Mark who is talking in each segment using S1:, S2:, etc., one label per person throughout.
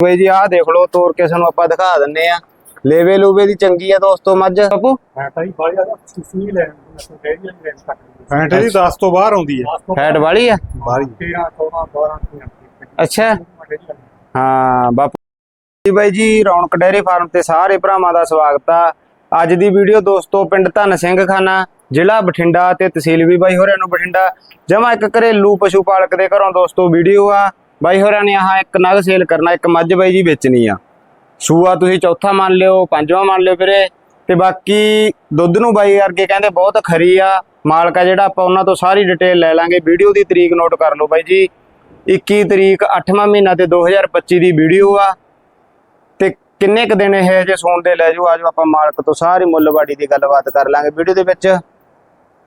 S1: ਬਈ ਜੀ ਆਹ ਦੇਖ ਲਓ ਤੋੜ ਕੇ ਸਾਨੂੰ ਆਪਾਂ ਦਿਖਾ ਦਿੰਨੇ ਆ ਲੇਵੇ ਲੂਵੇ ਦੀ ਚੰਗੀ ਆ ਦੋਸਤੋ ਮੱਝ। ਬਾਪੂ?
S2: ਫੈਂਟ ਹੀ ਬਾਹਰ ਜ਼ਿਆਦਾ ਤੁਸੀਂ ਲੈਣ ਕਹਿ ਰਹੀ ਲੈਣ ਤੱਕ ਫੈਂਟ ਦੀ 10 ਤੋਂ ਬਾਹਰ ਆਉਂਦੀ ਹੈ
S1: ਫੈਟ ਵਾਲੀ ਆ?
S2: ਬਾਹਰ 13 14 12
S1: ਅੱਛਾ। ਹਾਂ ਬਾਪੂ। ਜੀ ਬਾਈ ਜੀ ਰੌਣਕ ਡੈਰੀ ਫਾਰਮ ਤੇ ਸਾਰੇ ਭਰਾਵਾਂ ਦਾ ਸਵਾਗਤ ਆ। ਅੱਜ ਦੀ ਵੀਡੀਓ ਦੋਸਤੋ ਪਿੰਡ ਧੰਨ ਸਿੰਘ ਖਾਨਾ ਜ਼ਿਲ੍ਹਾ ਬਠਿੰਡਾ ਤੇ ਤਹਿਸੀਲ ਵੀ ਬਾਈ ਹੋਰਿਆਂ ਨੂੰ ਬਠਿੰਡਾ। ਜਮਾ ਇੱਕ ਘਰੇਲੂ ਪਸ਼ੂ ਪਾਲਕ ਦੇ ਘਰੋਂ ਦੋਸਤੋ ਵੀਡੀਓ ਆ। ਬਾਈ ਹੋਰਾਂ ਨੇ ਆਹ ਇੱਕ ਨਗ ਸੇਲ ਕਰਨਾ, ਇੱਕ ਮੱਝ ਬਾਈ ਜੀ ਵੇਚਣੀ ਆ। ਸੂਆ ਤੁਸੀਂ ਚੌਥਾ ਮੰਨ ਲਿਓ, ਪੰਜਵਾਂ ਮੰਨ ਲਿਓ ਵੀਰੇ। ਤੇ ਬਾਕੀ ਦੁੱਧ ਨੂੰ ਬਾਈ ਕਰਕੇ ਕਹਿੰਦੇ ਬਹੁਤ ਖਰੀ ਆ। ਮਾਲਕਾ ਜਿਹੜਾ ਆਪਾਂ ਉਹਨਾਂ ਤੋਂ ਸਾਰੀ ਡਿਟੇਲ ਲੈ ਲਾਂਗੇ। ਵੀਡੀਓ ਦੀ ਤਰੀਕ ਨੋਟ ਕਰ ਲਓ ਬਾਈ ਜੀ। 21 ਤਰੀਕ 8ਵਾਂ ਮਹੀਨਾ ਤੇ 2025 ਦੀ ਵੀਡੀਓ ਆ। ਤੇ ਕਿੰਨੇ ਕ ਦਿਨ ਇਹ ਜੇ ਸੌਣ ਦੇ ਲੈ ਜਾਓ ਆਜੋ ਆਪਾਂ ਮਾਲਕ ਤੋਂ ਸਾਰੀ ਮੁੱਲਵਾੜੀ ਦੀ ਗੱਲਬਾਤ ਕਰ ਲਾਂਗੇ ਵੀਡੀਓ ਦੇ ਵਿੱਚ।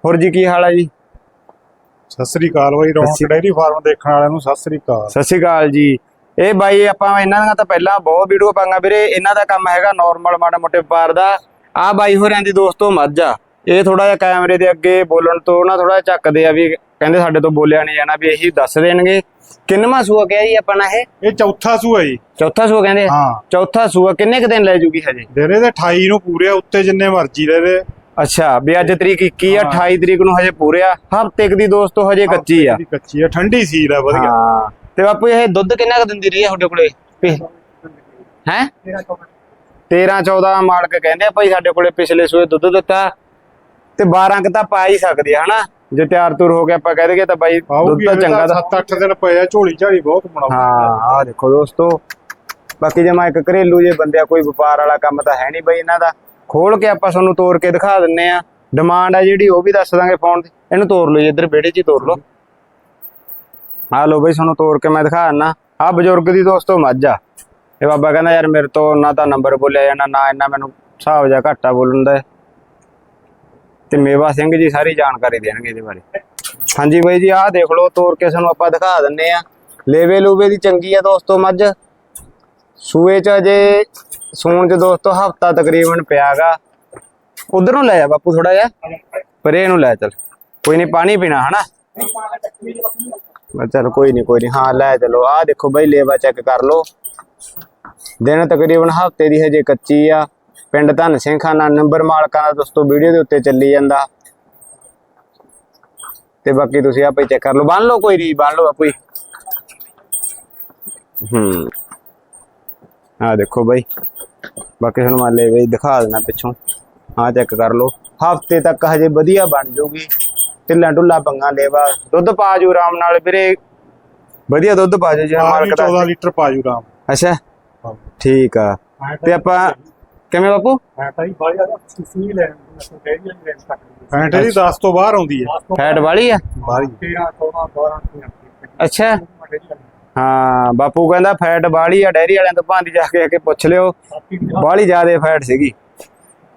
S1: ਹੋਰ ਜੀ ਕੀ ਹਾਲ ਆ ਜੀ?
S2: ਸਤਿ ਸ੍ਰੀ ਅਕਾਲ ਬਾਈ ਰੌਣਕ ਡੈਰੀ ਫਾਰਮ ਦੇਖਣ ਵਾਲਿਆਂ ਨੂੰ ਸਤਿ ਸ੍ਰੀ ਅਕਾਲ।
S1: ਸਤਿ ਸ਼੍ਰੀ ਅਕਾਲ ਜੀ। ਇਹ ਬਾਈ ਆਪਾਂ ਇਹਨਾਂ ਦੀਆਂ ਤਾਂ ਪਹਿਲਾਂ ਬਹੁਤ ਵੀਡੀਓ ਪਾਂਗਾ ਵੀਰੇ। ਇਹਨਾਂ ਦਾ ਕੰਮ ਹੈਗਾ ਨਾਰਮਲ ਮਾੜਾ ਮੋਟੇ ਵਪਾਰ ਦਾ। ਆ ਬਾਈ ਹੋਰਿਆਂ ਦੀ ਦੋਸਤੋ ਮੱਝ ਇਹ ਥੋੜਾ ਜਿਹਾ ਕੈਮਰੇ ਦੇ ਅੱਗੇ ਬੋਲਣ ਤੋਂ ਨਾ ਥੋੜਾ ਜਿਹਾ ਝੱਕਦੇ ਆ ਵੀ ਕਹਿੰਦੇ ਸਾਡੇ ਤੋਂ ਬੋਲਿਆ ਨਹੀਂ ਜਾਣਾ ਵੀ ਇਹੀ ਦੱਸ ਦੇਣਗੇ। ਕਿੰਨਵਾਂ ਸੂਆ ਕਿਹਾ ਜੀ ਆਪਣਾ ਇਹ?
S2: ਇਹ ਚੌਥਾ ਸੂਆ ਜੀ।
S1: ਚੌਥਾ ਸੂਆ ਕਹਿੰਦੇ?
S2: ਹਾਂ।
S1: ਚੌਥਾ ਸੂਆ ਕਿੰਨੇ ਕ ਦਿਨ ਲੈ ਜੂਗੀ ਹਜੇ?
S2: ਦੇਰੇ ਦੇ 28 ਨੂੰ ਪੂਰੇ ਉੱਤੇ ਜਿੰਨੇ ਮਰਜ਼ੀ ਲੈ ਦੇ
S1: ਅੱਛਾ ਵੀ ਅੱਜ ਤਰੀਕ 21 ਆ
S2: ਹਾਂ।
S1: 28 ਤਰੀਕ ਨੂੰ ਹਜੇ ਪੂਰੇ ਆ ਹਫ਼ਤੇ ਕੁ ਦੀ ਦੋਸਤੋ ਹਜੇ ਕੱਚੀ ਆ।
S2: ਕੱਚੀ ਆ ਠੰਡੀ ਸੀਲ ਆ ਵਧੀਆ।
S1: ਹਾਂ। ਤੇ ਬਾਪੂ ਇਹ ਦੁੱਧ ਕਿੰਨਾ ਕੁ ਦਿੰਦੀ ਰਹੀ ਹੈ ਤੁਹਾਡੇ ਕੋਲੇ? ਹੈ? 13 14 ਮਾਲਕ ਕਹਿੰਦੇ ਆ ਭਾਈ ਸਾਡੇ ਕੋਲੇ ਪਿਛਲੇ ਸੂਏ ਦੁੱਧ ਦਿੱਤਾ। ਤੇ 12 ਕ ਤਾਂ ਪਾ ਹੀ ਸਕਦੇ ਆ ਹਨਾ? ਜੇ ਤਿਆਰ ਤੁਰ ਹੋ ਕੇ ਆਪਾਂ ਕਹਿ ਦਈਏ ਤਾਂ ਬਾਈ ਦੁੱਧ ਤਾਂ ਚੰਗਾ ਦਾ
S2: 7-8 ਦਿਨ ਪਏ ਆ ਝੋਲੀ ਝਾੜੀ ਬਹੁਤ ਬਣਾਉਂਦੀ
S1: ਹਾਂ ਆਹ ਦੇਖੋ ਦੋਸਤੋ ਬਾਕੀ ਜੇ ਮੈਂ ਇੱਕ ਘਰੇਲੂ ਜੇ ਬੰਦਿਆ ਕੋਈ ਵਪਾਰ ਵਾਲਾ ਕੰਮ ਤਾਂ ਹੈ ਨਹੀਂ ਬਈ ਇਹਨਾਂ ਦਾ। ਖੋਲ ਕੇ ਆਪਾਂ ਤੁਹਾਨੂੰ ਤੋੜ ਕੇ ਦਿਖਾ ਦਿੰਨੇ ਆ। ਡਿਮਾਂਡ ਆ ਜਿਹੜੀ, ਉਹ ਵੀ ਦੱਸ ਦਾਂਗੇ ਫੋਨ ਤੇ ਇਹਨੂੰ ਤੋੜ ਲਓ ਜੀ, ਇੱਧਰ ਵਿਹੜੇ 'ਚ ਹੀ ਤੋੜ ਲਓ। ਆ ਲਓ ਬਈ, ਤੁਹਾਨੂੰ ਤੋੜ ਕੇ ਮੈਂ ਦਿਖਾ ਦਿੰਨਾ। ਆ ਬਜ਼ੁਰਗ ਦੀ ਦੋਸਤੋ, ਮੱਝ ਆ। ਇਹ ਬਾਬਾ ਕਹਿੰਦਾ, ਯਾਰ ਮੇਰੇ ਤੋਂ ਨਾ ਤਾਂ ਨੰਬਰ ਬੋਲਿਆ ਜਾਣਾ ਨਾ ਇੰਨਾ ਮੈਨੂੰ ਹਿਸਾਬ ਜਾ ਘਾਟਾ ਬੋਲਣ ਦਾ ਤੇ ਮੇਵਾ ਸਿੰਘ ਜੀ ਸਾਰੀ ਜਾਣਕਾਰੀ ਦੇਣਗੇ ਇਹਦੇ ਬਾਰੇ। ਹਾਂਜੀ ਬਾਈ ਜੀ, ਆਹ ਦੇਖ ਲਓ ਤੋੜ ਕੇ ਤੁਹਾਨੂੰ ਆਪਾਂ ਦਿਖਾ ਦਿੰਨੇ ਆ। ਲੇਵੇ ਲੂਵੇ ਦੀ ਚੰਗੀ ਆ ਦੋਸਤੋ, ਮੱਝ। ਸੂਏ ਚ ਅਜੇ ਸੂਣ ਚ ਦੋਸਤੋ ਹਫਤਾ ਤਕਰੀਬਨ ਪਿਆਗਾ। ਉਧਰ ਨੂੰ ਲੈ ਜਾ ਬਾਪੂ ਥੋੜਾ ਜਿਹਾ, ਪਰੇ ਨੂੰ ਲੈ ਚੱਲ। ਕੋਈ ਨਹੀਂ ਪਾਣੀ ਪੀਣਾ, ਹਨਾ? ਮੈਂ ਕੋਈ ਨਹੀਂ ਕੋਈ ਨਹੀਂ ਹਾਂ, ਲੈ ਚਲੋ। ਆਹ ਦੇਖੋ ਬਾਈ, ਲੇਵਾ ਚੈੱਕ ਕਰ ਲਓ। ਦਿਨ ਤਕਰੀਬਨ ਹਫ਼ਤੇ ਦੀ ਹਜੇ ਕੱਚੀ ਆ। ਪਿੰਡ ਧੰਨ ਸਿੰਘ ਖਾਨਾ ਨੰਬਰ ਮਾਲਕਾਂ ਦਾ ਦੋਸਤੋ ਵੀਡੀਓ ਦੇ ਉੱਤੇ ਚੱਲੀ ਜਾਂਦਾ। ਤੇ ਬਾਕੀ ਤੁਸੀਂ ਆਪੇ ਚੈੱਕ ਕਰ ਲਓ। ਬੰਨ ਲਓ ਕੋਈ ਨਹੀਂ ਬੰਨ ਲਓ ਆਪੇ ਹੂੰ। ਆ ਦੇਖੋ ਬਾਈ। ਬਾਕੀ ਤੁਹਾਨੂੰ ਮੈਂ ਲੈ ਬਈ ਦਿਖਾ ਦੇਣਾ ਪਿੱਛੋਂ। ਆ ਚੈੱਕ ਕਰ ਲਓ। ਹਫ਼ਤੇ ਤੱਕ ਹਜੇ ਵਧੀਆ ਬਣ ਜਾਊਗੀ ਢਿੱਲਾ ਢੁੱਲਾ ਪੰਗਾ ਲੇਵਾ। ਦੁੱਧ ਪਾ ਜੂ ਆਰਾਮ ਨਾਲ ਵੀਰੇ। ਵਧੀਆ ਦੁੱਧ ਪਾ ਜੂ ਜਿਵੇਂ ਮਾਲਕ ਦਾ।
S2: 14 ਲੀਟਰ ਪਾਜੂ ਰਾਮ
S1: ਅੱਛਾ। ਠੀਕ ਆ। ਤੇ ਆਪਾਂ ਕਿਵੇਂ ਬਾਪੂ?
S2: ਫੈਂਟ ਹੀ ਬਾਹਰ ਜ਼ਿਆਦਾ ਤੁਸੀਂ ਲੈਣ ਕਹਿ ਰਹੀ ਲੈਣ ਤੱਕ ਫੈਂਟ ਦੀ 10 ਤੋਂ ਬਾਹਰ ਆਉਂਦੀ ਹੈ।
S1: ਫੈਟ ਵਾਲੀ ਆ
S2: ਬਾਹਰ 13 14 12
S1: ਅੱਛਾ। ਹਾਂ ਬਾਪੂ ਕਹਿੰਦਾ ਫੈਟ ਬਾਲੀ ਆ ਡੈਰੀ ਵਾਲਿਆਂ ਤੋਂ ਭਾਂਦੀ ਜਾ ਕੇ ਆ ਕੇ ਪੁੱਛ ਲਿਓ। ਬਾਲੀ ਜ਼ਿਆਦੇ ਫੈਟ ਸੀਗੀ।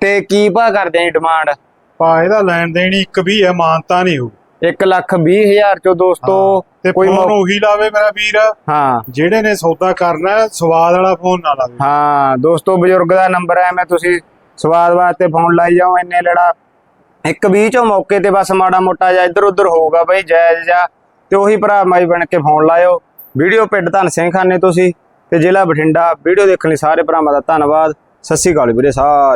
S1: ਤੇ ਕੀ ਭਾ ਕਰਦੇ ਆ ਡਿਮਾਂਡ
S2: ਪਾ ਇਹਦਾ ਲੈਣ ਦੇਣੀ ਇੱਕ ਵੀ ਹੈ ਮਾਨਤਾ ਨਹੀਂ ਹੋ
S1: 1 ਲੱਖ 20 ਹਜ਼ਾਰ ਚੋਂ ਦੋਸਤੋ ਕੋਈ
S2: ਫੋਨ ਉਹੀ ਲਾਵੇ ਮੇਰਾ ਵੀਰ।
S1: ਹਾਂ।
S2: ਜਿਹੜੇ ਨੇ ਸੌਦਾ ਕਰਨਾ ਸਵਾਦ ਵਾਲਾ ਫੋਨ ਨਾ ਲਾਵੇ।
S1: ਹਾਂ ਦੋਸਤੋ ਬਜ਼ੁਰਗ ਦਾ ਨੰਬਰ ਹੈ ਮੈਂ ਤੁਸੀਂ ਸਵਾਦ ਵਾਸਤੇ ਫੋਨ ਲਾਈ ਜਾਓ ਇੰਨੇ ਲੜਾ। ਇੱਕ 20 ਚੋਂ ਮੌਕੇ ਤੇ ਬਸ ਮਾੜਾ ਮੋਟਾ ਜਾਂ ਇੱਧਰ ਉੱਧਰ ਹੋਊਗਾ ਬਈ ਜਾਇਜ਼ ਜਾ ਤੇ ਉਹੀ ਭਰਾ ਮਾਈ ਬਣ ਕੇ ਫੋਨ ਲਾਇਓ। ਵੀਡੀਓ ਪਿੰਡ ਧਨ ਸਿੰਘ ਖਾਨੇ ਤੁਸੀਂ ਤੇ ਜ਼ਿਲ੍ਹਾ ਬਠਿੰਡਾ। ਵੀਡੀਓ ਦੇਖਣ ਲਈ ਸਾਰੇ ਭਰਾਵਾਂ ਦਾ ਧੰਨਵਾਦ। ਸਤਿ ਸ਼੍ਰੀ ਅਕਾਲ ਵੀਰੇ ਸਾਰੇ